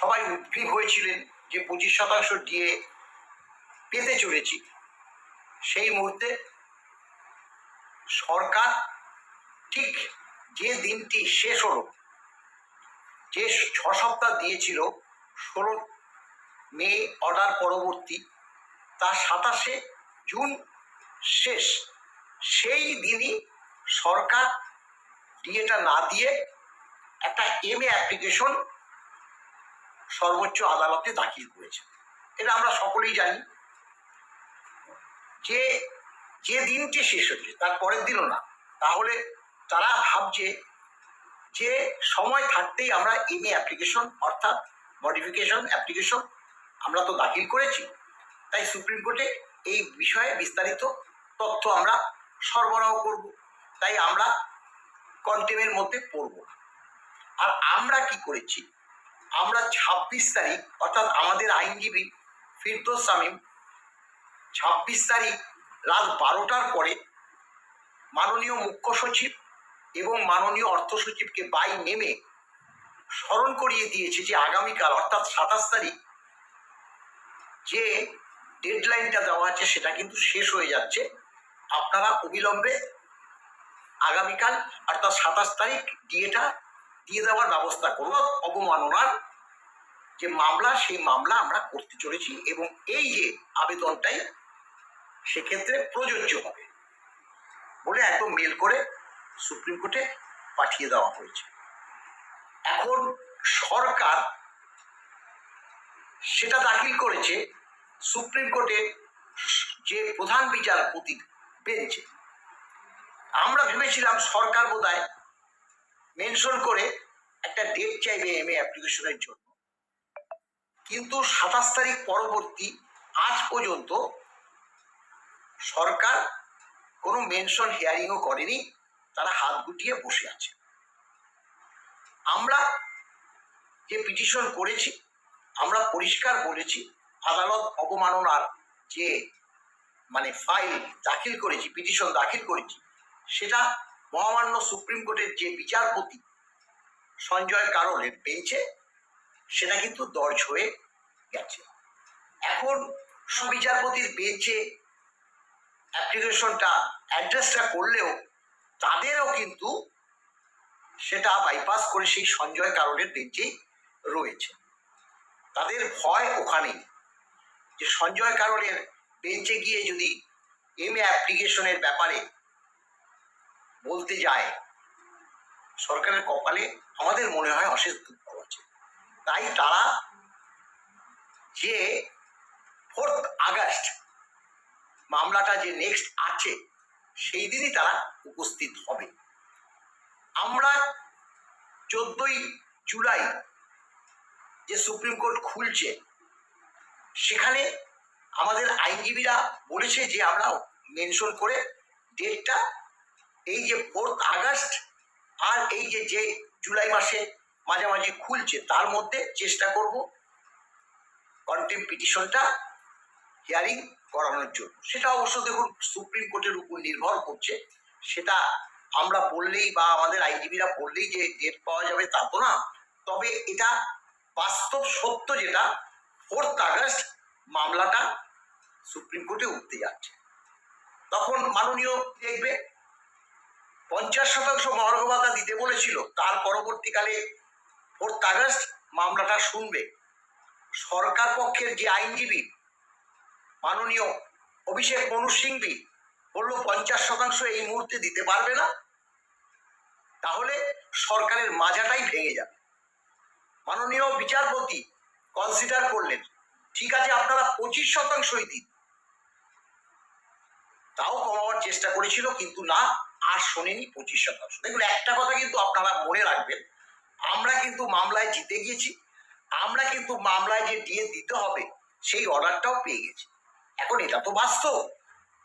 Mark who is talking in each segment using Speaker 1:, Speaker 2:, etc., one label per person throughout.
Speaker 1: সবাই উদ্গ্রীব হয়েছিলেন যে পঁচিশ শতাংশ ডিএ পেতে চলেছি। সেই মুহূর্তে সরকার ঠিক যে দিনটি শেষ হলো, যে ছ সপ্তাহ দিয়েছিল, ষোলো মে অর্ডার পরবর্তী, তার সাতাশে জুন শেষ। সেই দিনই সরকার ডিএটা না দিয়ে একটা এম এ অ্যাপ্লিকেশন সর্বোচ্চ আদালতে দাখিল করেছে। এটা আমরা সকলেই জানি। যে যে দিনটি শেষ হচ্ছে তার পরের দিনও না। তাহলে তারা ভাবছে যে সময় থাকতেই আমরা এম এ অ্যাপ্লিকেশন, অর্থাৎ মডিফিকেশন অ্যাপ্লিকেশন আমরা তো দাখিল করেছি। তাই সুপ্রিম কোর্টে এই বিষয়ে বিস্তারিত তথ্য আমরা সরবরাহ করব। তাই আমরা কন্টেমের মধ্যে পড়ব। আর আমরা কি করেছি? আমরা ছাব্বিশ তারিখ, অর্থাৎ আমাদের আইনজীবী ফিরদোস সামিম ছাব্বিশ তারিখ রাত বারোটার পরে মাননীয় মুখ্য সচিব এবং মাননীয় অর্থ সচিবকে বাই নেমে স্মরণ করিয়ে দিয়েছে যে আগামীকাল, অর্থাৎ সাতাশ তারিখ, যে ডেডলাইনটা দেওয়া আছে সেটা কিন্তু শেষ হয়ে যাচ্ছে। আপনারা অবিলম্বে আগামীকাল, অর্থাৎ সাতাশ তারিখ ডিএটা দিয়ে দেওয়ার ব্যবস্থা করুন। অবমাননার যে মামলা, সেই মামলা আমরা করতে চলেছি এবং এই যে আবেদনটাই সেক্ষেত্রে প্রযোজ্য হবে বলে একদম মেল করে সুপ্রিম কোর্টে পাঠিয়ে দেওয়া হয়েছে। এখন সরকার সেটা দাখিল করেছে, সুপ্রিম কোর্টে যে প্রধান বিচারপতি বেঞ্চে আমরা ভেবেছিলাম সরকার বোধহয় মেনশন করে একটা ডেট চাইবে এম এ অ্যাপ্লিকেশনের জন্য। কিন্তু সাতাশ তারিখ পরবর্তী আজ পর্যন্ত সরকার কোনো মেনশন হিয়ারিংও করেনি, তারা হাত গুটিয়ে বসে আছে। আমরা যে পিটিশন করেছি, আমরা পরিষ্কার বলেছি, আদালত অবমাননার যে মানে ফাইল দাখিল করেছি পিটিশন দাখিল করেছি, সেটা মহামান্য সুপ্রিম কোর্টের যে বিচারপতি সঞ্জয় কারলের বেঞ্চে সেটা কিন্তু দর্জ হয়ে গেছে। এখন সুবিচারপতির বেঞ্চে অ্যাপ্লিকেশনটা অ্যাড্রেসটা করলেও তাদেরও কিন্তু সেটা বাইপাস করে সেই সঞ্জয় কারণের বেঞ্চেই রয়েছে। তাদের ভয় ওখানেই যে সঞ্জয় কারণের বেঞ্চে গিয়ে যদি এম এ অ্যাপ্লিকেশনের ব্যাপারে বলতে যায়, সরকারের কপালে আমাদের মনে হয় অশেষ দুঃখ আছে। তাই তারা যে ফোর্থ আগস্ট মামলাটা যে নেক্সট আছে, সেই দিনই তারা উপস্থিত হবে। আমরা চোদ্দই জুলাই যে সুপ্রিম কোর্ট খুলছে, সেখানে আমাদের আইনজীবীরা বলেছে যে আমরা মেনশন করে ডেটটা, এই যে ফোর্থ আগস্ট আর এই যে যে জুলাই মাসে মাঝামাঝি খুলছে, তার মধ্যে চেষ্টা করব কন্টেম পিটিশনটা হিয়ারিং করানোর জন্য। সেটা অবশ্য দেখুন সুপ্রিম কোর্টের উপর নির্ভর করছে। সেটা আমরা বললেই বা আমাদের আইনজীবীরা বললেই যে ডেট পাওয়া যাবে তা তো না। তবে এটা বাস্তব সত্য যেটা ফোর্থ আগস্ট মামলাটা সুপ্রিম কোর্টে উঠতে যাচ্ছে। তখন মাননীয় দেখবে, পঞ্চাশ শতাংশ মহার্ঘভাতা দিতে বলেছিল, তার পরবর্তীকালে ফোর্থ আগস্ট মামলাটা শুনবে। সরকার পক্ষের যে আইনজীবী, মাননীয় অভিষেক মনু সিংবি বলল, পঞ্চাশ শতাংশ এই মুহূর্তে দিতে পারবে না। তাহলে সরকারের মাজাটাই ভেঙে যাবে। মাননীয় বিচারপতি কনসিডার করলেন, ঠিক আছে, আপনারা পঁচিশ শতাংশই দিন। তাও কমাবার চেষ্টা করেছিল, কিন্তু না, আর শোনেনি পঁচিশ শতাংশ। দেখুন, একটা কথা কিন্তু আপনারা মনে রাখবেন, আমরা কিন্তু মামলায় জিতে গিয়েছি। আমরা কিন্তু মামলায় যে ডিএ দিতে হবে, সেই অর্ডারটাও পেয়ে গেছি। এখন এটা তো বাস্তব।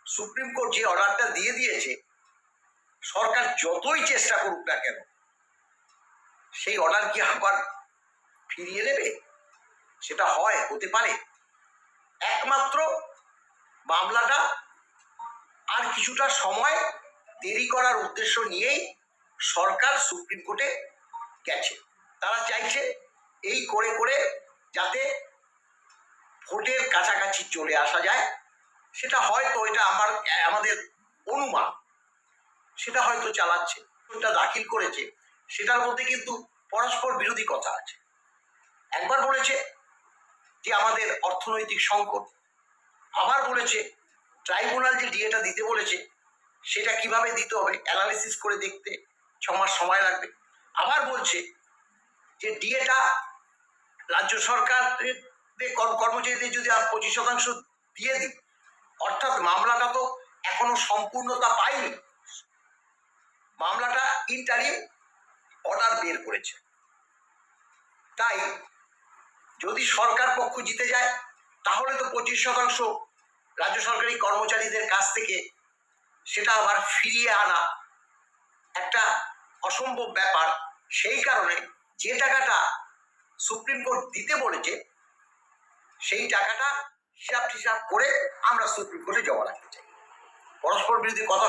Speaker 1: সুপ্রিম কোর্ট যে অর্ডারটা দিয়ে দিয়েছে, সরকার যতই চেষ্টা করুক না কেন, সেই অর্ডার কি আবার ফিরিয়ে নেবে? সেটা হয়, হতে পারে। একমাত্র মামলাটা আর কিছুটা সময় দেরি করার উদ্দেশ্য নিয়েই সরকার সুপ্রিম কোর্টে গেছে। তারা চাইছে এই করে করে যাতে ভোটের কাছাকাছি চলে আসা যায়। সেটা হয়তো এটা আমার, আমাদের অনুমান। সেটা হয়তো চালাচ্ছে কোনটা দাখিল করেছে। সেটার মধ্যে কিন্তু পরস্পর বিরোধী কথা আছে। একবার বলেছে যে আমাদের অর্থনৈতিক সংকট। আবার বলেছে ট্রাইব্যুনাল যে ডিএটা দিতে বলেছে, সেটা কীভাবে দিতে হবে? অ্যানালিসিস করে দেখতে, ছ মাস সময় লাগবে। আবার বলছে যে ডিএটা রাজ্য সরকারের কর্মচারীদের যদি আর পঁচিশ শতাংশ দিয়ে দিই, অর্থাৎ মামলাটা তো এখনও সম্পূর্ণতা পায়নি। মামলাটা ইন্টারিম অর্ডার বের করেছে। তাই যদি সরকার পক্ষ জিতে যায়, তাহলে তো পঁচিশ শতাংশ রাজ্য সরকারি কর্মচারীদের কাছ থেকে সেটা আবার ফিরিয়ে আনা একটা অসম্ভব ব্যাপার। সেই কারণে যে টাকাটা সুপ্রিম কোর্ট দিতে বলেছে, সেই টাকাটা হিসাব টিসাব করে আমরা সুপ্রিম কোর্টে জমা রাখতে চাই। পরস্পর বিরোধী কথা